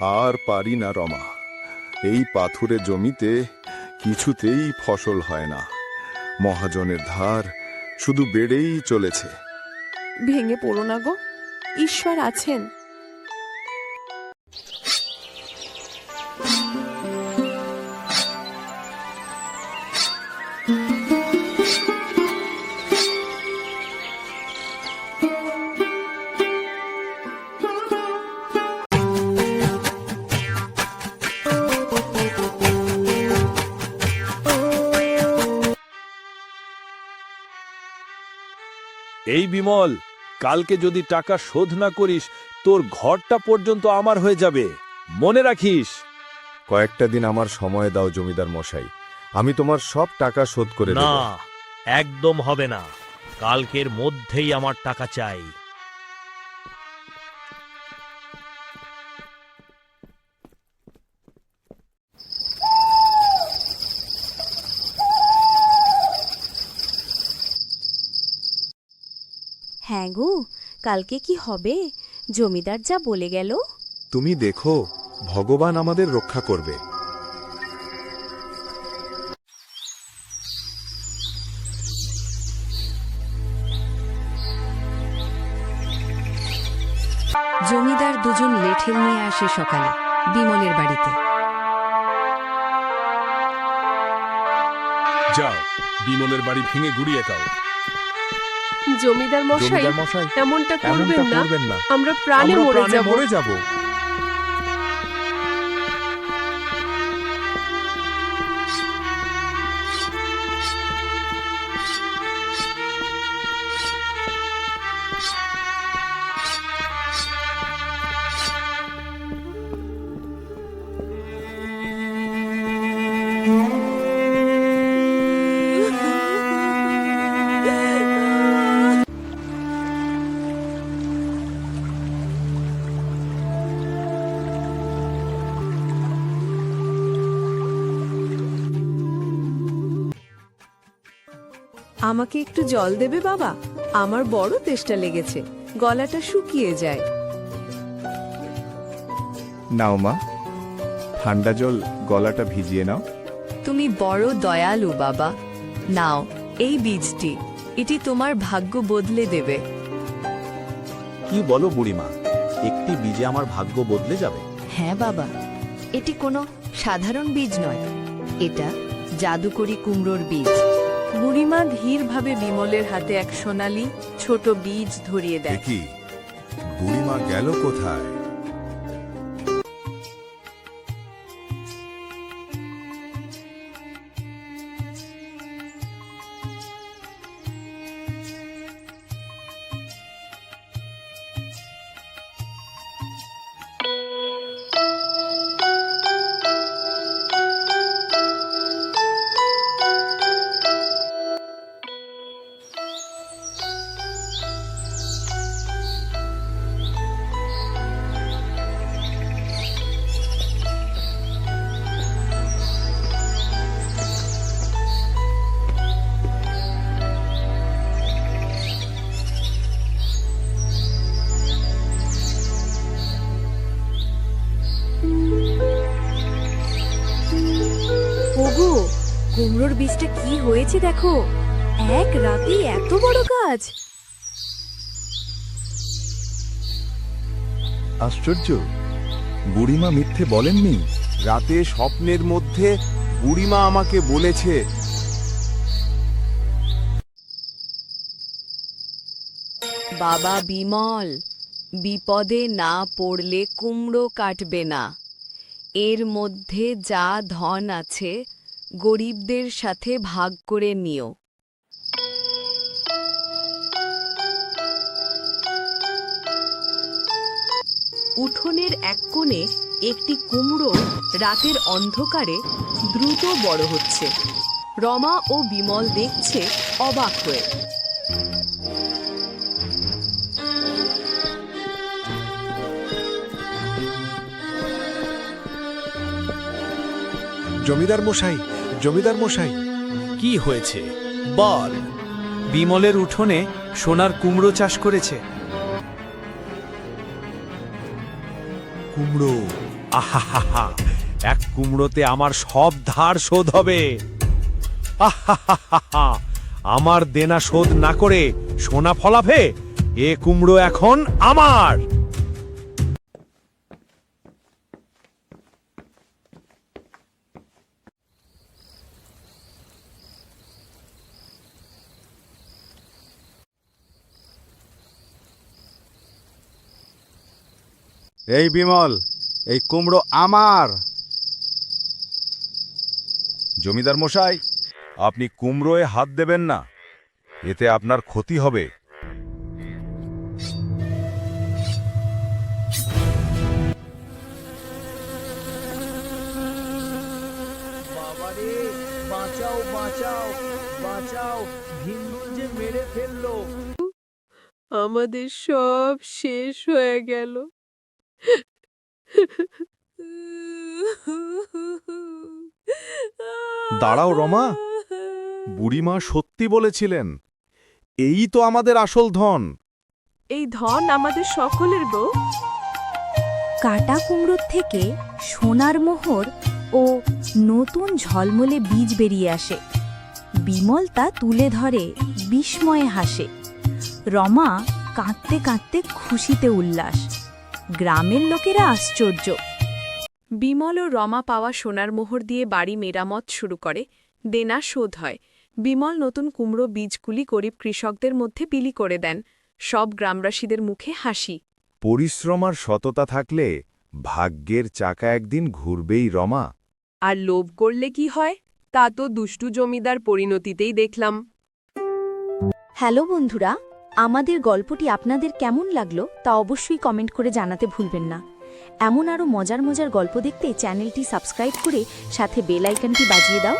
আর পারি না রমা। এই পাথুরে জমিতে কিছুতেই ফসল হয় না। মহাজনের ধার শুধু বেড়েই চলেছে। ভেঙে পড়ো না গো। ঈশ্বর আছেন। এই বিমল কালকে যদি টাকা শোধ না করিস তোর ঘরটা পর্যন্ত আমার হয়ে যাবে। মনে রাখিস। কয়েকটা দিন আমার সময় দাও জমিদার মশাই। আমি তোমার সব টাকা শোধ করে না একদম হবে না। কালকের মধ্যেই আমার টাকা চাই। হ্যাঁ গো কালকে কি হবে? জমিদার যা বলে গেল। তুমি দেখো ভগবান আমাদের রক্ষা করবে। জমিদার দুজন লেঠেল নিয়ে আসে সকালে বিমলের বাড়িতে। যাও বিমলের বাড়ি ভেঙে গুড়িয়ে দাও। জমিদার মশাই জমিদার মশাই এমনটা করবেন এমনটা না। করবেন না। আমরা প্রাণে আমরা মরে প্রাণে যাব। মরে যাব। আমাকে একটু জল দেবে বাবা? আমার বড় তেষ্টা লেগেছে। গলাটা শুকিয়ে যায়। নাও মা ঠান্ডা জল গলাটা ভিজিয়ে নাও। তুমি বড় দয়ালু বাবা। নাও এই বীজটি এটি তোমার ভাগ্য বদলে দেবে। কি বলো বুড়িমা একটি বীজে আমার ভাগ্য বদলে যাবে? হ্যাঁ বাবা এটি কোনো সাধারণ বীজ নয়। এটা জাদুকরি কুমড়োর বীজ। বুড়িমা ধীরভাবে বিমলের হাতে এক সোনালি ছোট বীজ ধরিয়ে দেয়। বুড়িমা গেল কোথায়? বীজটা কি হয়েছে দেখো? এক রাতে এত বড় গাছ আশ্চর্য! বুড়িমা মিথ্যে বলেননি? রাতে স্বপ্নের মধ্যে বুড়িমা আমাকে বলেছে। বাবা বিমল বিপদে না পড়লে কুমড়ো কাটবে না। এর মধ্যে যা ধন আছে গরিবদের সাথে ভাগ করে নিও। উঠোনের এক কোণে একটি কুমড়ো রাতের অন্ধকারে দ্রুত বড় হচ্ছে। রমা ও বিমল দেখছে অবাক হয়ে। জমিদার মশাই জমিদার মশাই। কি হয়েছে? বল। বিমলের উঠোনে সোনার কুমড়ো চাষ করেছে। কুমড়ো? আহা এক কুমড়োতে আমার সব ধার শোধ হবে। আমার দেনা শোধ না করে সোনা ফলাফে এ কুমড়ো এখন আমার। এই বিমল এই কুমড়ো আমার। জমিদার মশাই আপনি কুমড়োয় হাত দেবেন না এতে আপনার ক্ষতি হবে। বাঁচাও বাঁচাও বাঁচাও ভিন্দুল যে মেরে ফেলল। আমাদের সব শেষ হয়ে গেল। দাঁড়াও, রমা। বুড়িমা সত্যি বলেছিলেন, এই তো আমাদের আসল ধন। এই ধন আমাদের সকলের গো কাটা কুমড়োর থেকে সোনার মোহর ও নতুন ঝলমলে বীজ বেরিয়ে আসে। বিমল তা তুলে ধরে, বিস্ময়ে হাসে। রমা কাঁদতে কাঁদতে খুশিতে উল্লাস। গ্রামের লোকেরা আশ্চর্য। বিমল ও রমা পাওয়া সোনার মোহর দিয়ে বাড়ি মেরামত শুরু করে দেনা শোধ হয়। বিমল নতুন কুমড়ো বীজগুলি গরিব কৃষকদের মধ্যে বিলি করে দেন। সব গ্রামবাসীদের মুখে হাসি। পরিশ্রম আর সততা থাকলে ভাগ্যের চাকা একদিন ঘুরবেই রমা। আর লোভ করলে কি হয়? তা তো দুষ্টু জমিদার পরিণতিতেই দেখলাম। হ্যালো বন্ধুরা আমাদের গল্পটি আপনাদের কেমন লাগল তা অবশ্যই কমেন্ট করে জানাতে ভুলবেন না। এমন আরও মজার মজার গল্প দেখতে চ্যানেলটি সাবস্ক্রাইব করে সাথে বেল আইকনটি বাজিয়ে দাও।